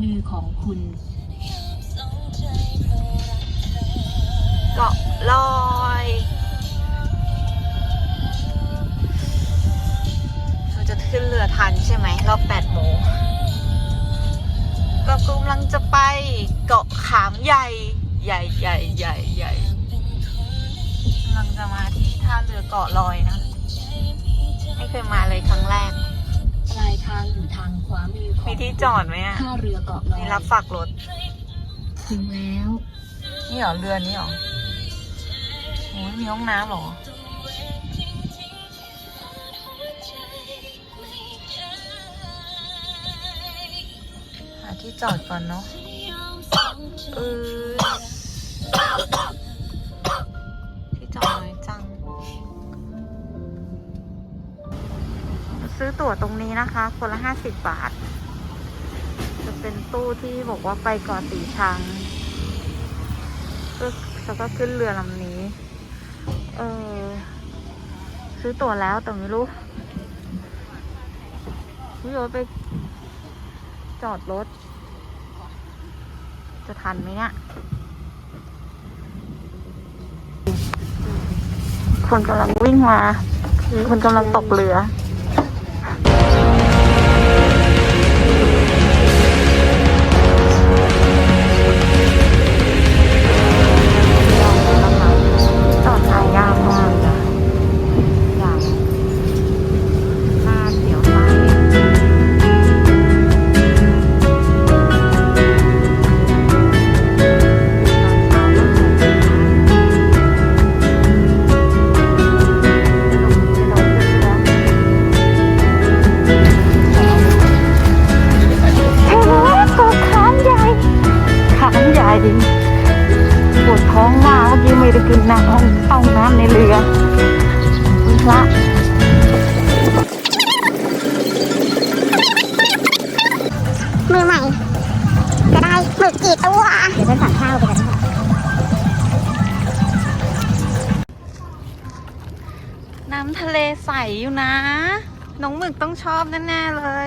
มือของคุณ เกาะลอยเราจะขึ้นเรือทันใช่ไหมรอบ8โมงก็กำลังจะไปเกาะขามใหญ่ ใหญ่ใหญ่ใหญ่ใหญ่กำลังจะมาที่ท่าเรือเกาะลอยนะ ไม่เคยมาเลยครั้งแรก ลายทางอยู่ทางขวามือของมีที่จอดไหมอะท่าเรือเกาะลอยมีรับฝากรถ ถึงแล้ว นี่เหรอเรือนี้เหรอโอ้ยมีห้องน้ำเหรอ หาที่จอดก่อนเนาะเออ ตั๋วตรงนี้นะคะ คนละห้าสิบบาท จะเป็นตู้ที่บอกว่าไปเกาะสีชังก็แล้วก็ขึ้นเรือลำนี้ เออซื้อตั๋วแล้วแต่ไม่รู้ไม่รู้ว่าไปจอดรถ จะทันไหมเนี่ย คนกำลังวิ่งมา คนกำลังตกเรือ Yeah. เมื่อกี้ไม่ได้กินน้ำเข้าน้ำในเรือคุณพระมือใหม่จะได้หมึกกี่ตัวเดี๋ยวฉันสั่งข้าวไปกันค่ะน้ำทะเลใสอยู่นะ น้องหมึกต้องชอบแน่ๆเลย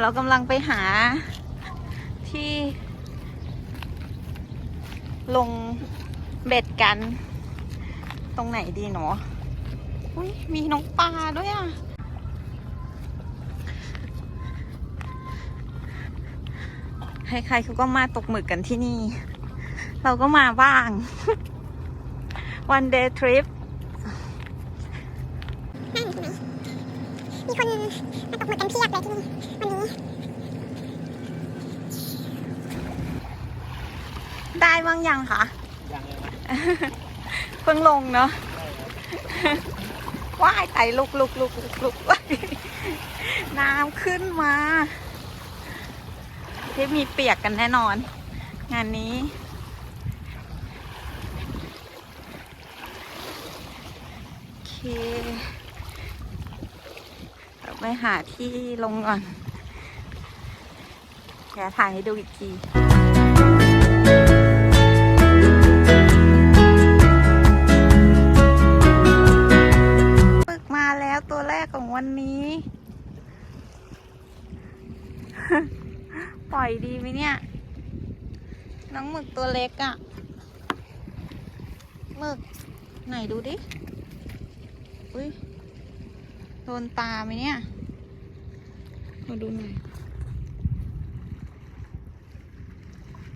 เรากำลังไปหาที่ลงเบ็ดกันต รงไหนดีหนออุ้ยมีน้องปลาด้วยอะ ใครๆเขาก็มาตกหมึกกันที่นี่ เราก็มาบ้าง one day trip มีคนมาตกหมึกกันเพียบเลยที่นี่วันนี้ ได้บ้างยังคะยังเลยนะ เพิ่งลงเนาะว่ายไต่ลุกลุกลุกลุกลุกว้ายน้ำขึ้นมาที่มีเปียกกันแน่นอน งานนี้ โอเคเราไปหาที่ลงก่อนแกถ่ายให้ดูอีกที ของวันนี้ ปล่อยดีไหมเนี่ย น้องหมึกตัวเล็กอะ่ะหมึกไหนดูดิ อุ้ยโดนตาไหมเนี่ย มาดูหน่อย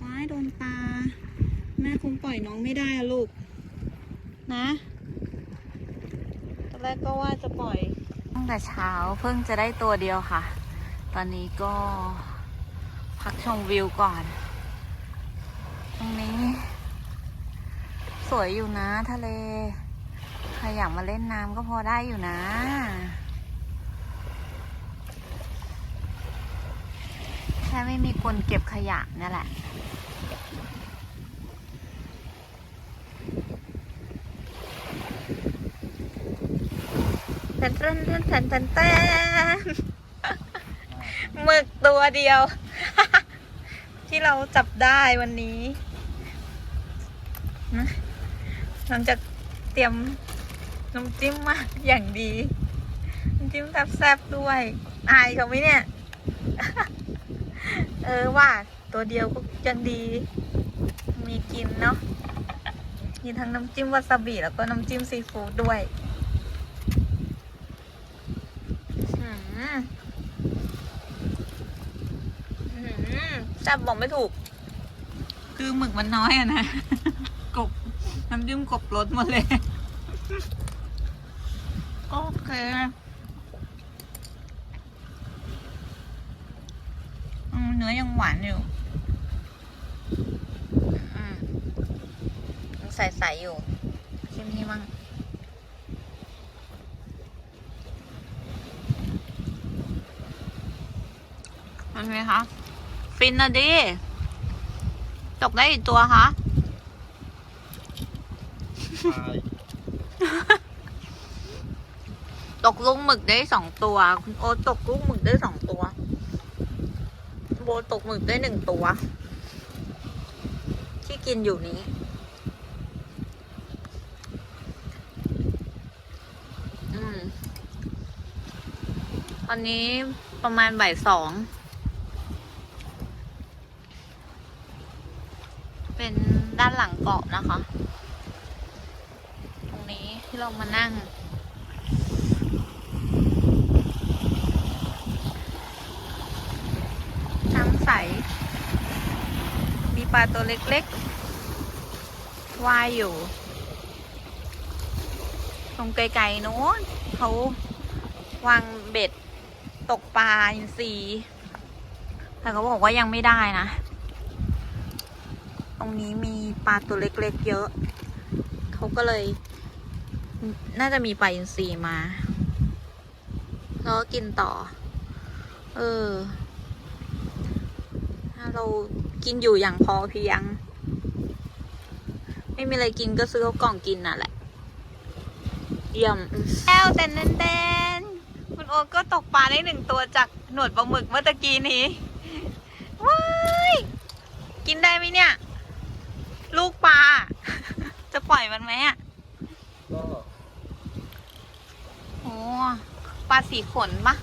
ว้ายโดนตา แม่คงปล่อยน้องไม่ได้อะลูก นะ ตอนแรกก็ว่าจะปล่อย ตั้งแต่เช้าเพิ่งจะได้ตัวเดียวค่ะ ตอนนี้ก็พักชมวิวก่อน ตรงนี้ สวยอยู่นะทะเล ใครอยากมาเล่นน้ำก็พอได้อยู่นะแค่ไม่มีคนเก็บขยะนี่แหละ นแทนแทนแทนแทนแทนหมึกตัวเดียว ที่เราจับได้วันนี้นะเราจะเตรียมน้ำจิ้มมาอย่างดีน้ำจิ้มแซ่บๆด้วย อายเขาไหมเนี่ย เออว่าตัวเดียวก็ยังดี มีกินเนาะมีทั้งน้ำจิ้มวาซาบิแล้วก็น้ำจิ้มซีฟู้ดด้วยอืมอืม แซ่บบอกไม่ถูก คือหมึกมันน้อยอะนะ กบน้ำจิ้มกบรสหมดเลย โอเคอืมเนื้อยังหวานอยู่อืมยังใสๆอยู่ชิมนี่มั่งมันไงคะ ฟินนะดิ ตกได้อีกตัวคะตายตกลูกหมึกได้สองตัว คุณโอตตกลูกหมึกได้สองตัว โบตกหมึกได้หนึ่งตัว ที่กินอยู่นี้อืมตอนนี้ประมาณบ่ายสอง เป็นด้านหลังเกาะนะคะ ตรงนี้ที่เรามานั่ง น้ำใส มีปลาตัวเล็กๆว่ายอยู่ ตรงไกลๆนู้นเขาวางเบ็ดตกปลาอินทรีแต่เขาบอกว่ายังไม่ได้นะ รงนี้มีปลาตัวเล็กๆเยอะ เขาก็เลย น่าจะมีปลาอินทรีมา แล้วก็กินต่อ เออ ถ้าเรากินอยู่อย่างพอเพียง ไม่มีอะไรกินก็ซื้อเขากล่องกินน่ะแหละ เยี่ยมแอ้วเต้นเต้นเต้นคุณโอ๊ตก็ตกปลาได้หนึ่งตัวจากหนวดปลาหมึกเมื่อตะกี้นี้ว้ายกินได้ไหมเนี่ย ลูกปลา จะปล่อยมันไหมอะก็โอ้ปลาสีขนปะ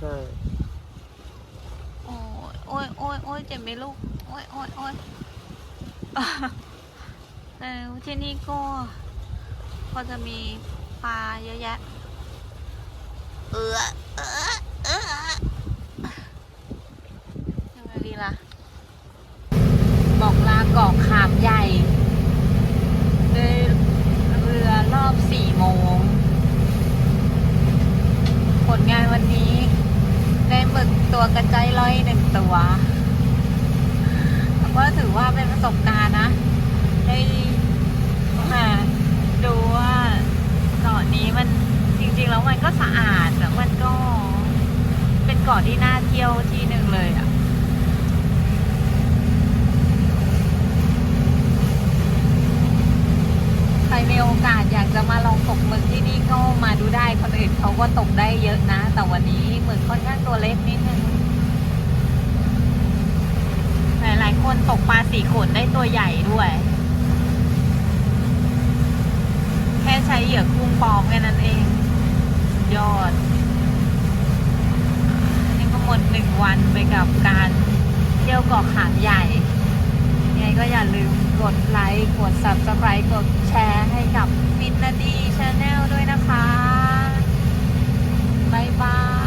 ใช่โอ้ยโอ้ยโอ้ยโอ้ยเจ็บไหมลูก โอ้ยโอ้ยโอ้ยเออที่นี่ก็ก็จะมีปลาเยอะแยะ เออเออเออยังไงดีล่ะ บอกลา เกาะขามใหญ่ด้วยเรือรอบสี่โมง ผลงานวันนี้ ได้หมึกตัวกระจายร้อยหนึ่งตัวก็ถือว่าเป็นประสบการณ์นะ ได้มาดูว่าเกาะนี้มันจริงๆแล้วมันก็สะอาดแล้วมันก็เป็นเกาะที่น่าเที่ยวที่หนึ่งเลยอะ่ะ ใครมีโอกาสอยากจะมาลองตกหมึกที่นี่ก็มาดูได้คนอื่นเขาก็ตกได้เยอะนะ แต่วันนี้หมึกค่อนข้างตัวเล็กนิดนึง หลายๆคนตกปลา สีขนได้ตัวใหญ่ด้วย แค่ใช้เหยื่อกุ้งปลอมแค่นั้นเอง ยอด นี่ก็หมดหนึ่งวันไปกับการเที่ยวเกาะขามใหญ่ยังไงก็อย่าลืมกดไลค์ กด subscribe กดแชร์ให้กับฟินนาดีชาแนลด้วยนะคะ บ๊ายบาย